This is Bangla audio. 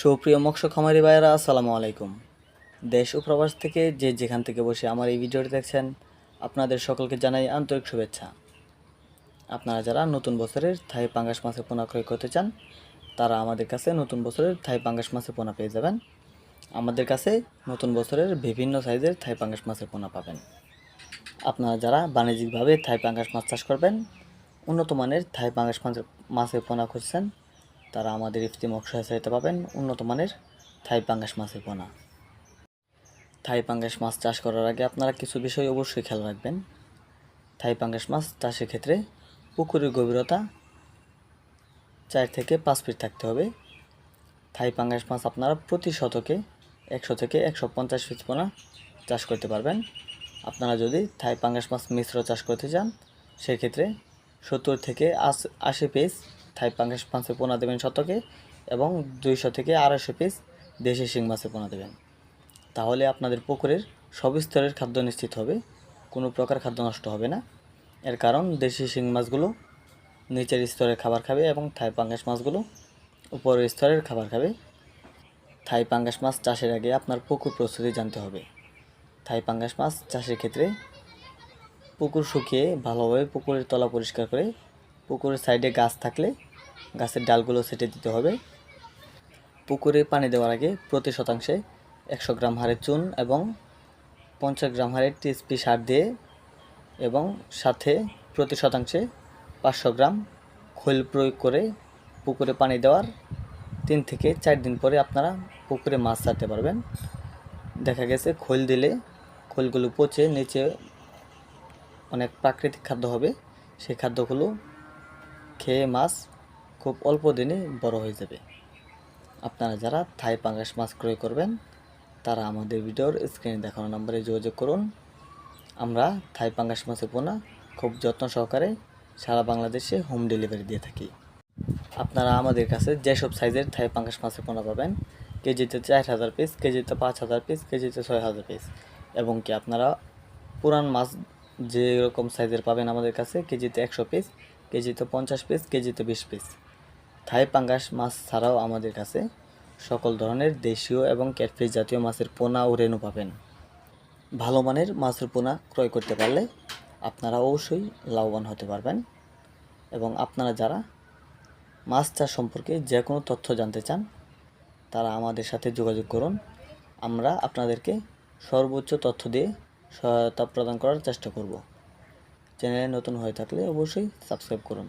সুপ্রিয় মৎস্য খামারি ভাইয়েরা, আসসালামু আলাইকুম। দেশ ও প্রবাস থেকে যে যেখান থেকে বসে আমার এই ভিডিওটি দেখছেন, আপনাদের সকলকে জানাই আন্তরিক শুভেচ্ছা। আপনারা যারা নতুন বছরের থাই পাঙ্গাস মাছের পোনা ক্রয় করতে চান, তারা আমাদের কাছে নতুন বছরের থাই পাঙ্গাস মাছের পোনা পেয়ে যাবেন। আমাদের কাছে নতুন বছরের বিভিন্ন সাইজের থাই পাঙ্গাস মাছের পোনা পাবেন। আপনারা যারা বাণিজ্যিকভাবে থাই পাঙ্গাস মাছ চাষ করবেন, উন্নত মানের থাই পাঙ্গাস মাছের মাছের পোনা খুঁজছেন তারা আমাদের ইফতি মকসা চাইতে পাবেন উন্নত মানের থাই পাঙ্গাস মাছের পোনা। থাই পাঙ্গাস মাছ চাষ করার আগে আপনারা কিছু বিষয় অবশ্যই খেয়াল রাখবেন। থাই পাঙ্গাস মাছ চাষের ক্ষেত্রে পুকুরের গভীরতা চার থেকে পাঁচ ফিট থাকতে হবে। থাই পাঙ্গাস মাছ আপনারা প্রতি শতকে একশো থেকে একশো পঞ্চাশ পিস পোনা চাষ করতে পারবেন। আপনারা যদি থাই পাঙ্গাস মাছ মিশ্র চাষ করতে চান, সেক্ষেত্রে সত্তর থেকে আশি পিস থাই পাঙ্গাস মাছের পোনা দেবেন শতকে এবং দুইশো থেকে আড়াইশো পিস দেশি শিং মাছের পোনা দেবেন। তাহলে আপনাদের পুকুরের সব স্তরের খাদ্য নিশ্চিত হবে, কোনো প্রকার খাদ্য নষ্ট হবে না। এর কারণ দেশি শিং মাছগুলো নিচের স্তরের খাবার খাবে এবং থাই পাঙ্গাস মাছগুলো উপরের স্তরের খাবার খাবে। থাই পাঙ্গাস মাছ চাষের আগে আপনার পুকুর প্রস্তুতি জানতে হবে। থাই পাঙ্গাস মাছ চাষের ক্ষেত্রে পুকুর শুকিয়ে ভালোভাবে পুকুরের তলা পরিষ্কার করে পুকুরের সাইডে গাছ থাকলে গাছের ডালগুলো সেটে দিতে হবে। পুকুরে পানি দেওয়ার আগে প্রতি শতাংশে একশো গ্রাম হারে চুন এবং পঞ্চাশ গ্রাম হারে টিএসপি সার দিয়ে এবং সাথে প্রতি শতাংশে পাঁচশো গ্রাম খৈল প্রয়োগ করে পুকুরে পানি দেওয়ার তিন থেকে চার দিন পরে আপনারা পুকুরে মাছ ছাড়তে পারবেন। দেখা গেছে খৈল দিলে খৈলগুলো পচে নিচে অনেক প্রাকৃতিক খাদ্য হবে। সেই খাদ্যগুলো খেয়ে মাছ খুব অল্প দিনে বড় হয়ে যাবে। আপনারা যারা থাই পাঙ্গাস মাছ ক্রয় করবেন, তারা আমাদের ভিডিওর স্ক্রিনে দেখানো নম্বরে যোগাযোগ করুন। আমরা থাই পাঙ্গাস মাছের পোনা খুব যত্ন সহকারে সারা বাংলাদেশে হোম ডেলিভারি দিয়ে থাকি। আপনারা আমাদের কাছে যেসব সাইজের থাই পাঙ্গাস মাছের পোনা পাবেন, কেজিতে চার হাজার পিস কেজিতে পাঁচ হাজার পিস কেজিতে ছয় হাজার পিস এবং কি আপনারা পুরান মাছ যে রকম সাইজের পাবেন আমাদের কাছে, কেজিতে একশো পিস কেজিতে পঞ্চাশ পিস কেজিতে বিশ পিস থাই পাঙ্গাস মাছ ছাড়াও আমাদের কাছে সকল ধরনের দেশীয় এবং ক্যাটফিস জাতীয় মাছের পোনা ও রেণু পাবেন। ভালো মানের মাছের পোনা ক্রয় করতে পারলে আপনারা অবশ্যই লাভবান হতে পারবেন এবং আপনারা যারা মাছ চাষ সম্পর্কে যে কোনো তথ্য জানতে চান, তারা আমাদের সাথে যোগাযোগ করুন। আমরা আপনাদেরকে সর্বোচ্চ তথ্য দিয়ে সহায়তা প্রদান করার চেষ্টা করব। চ্যানেলে নতুন হয়ে থাকলে অবশ্যই সাবস্ক্রাইব করুন।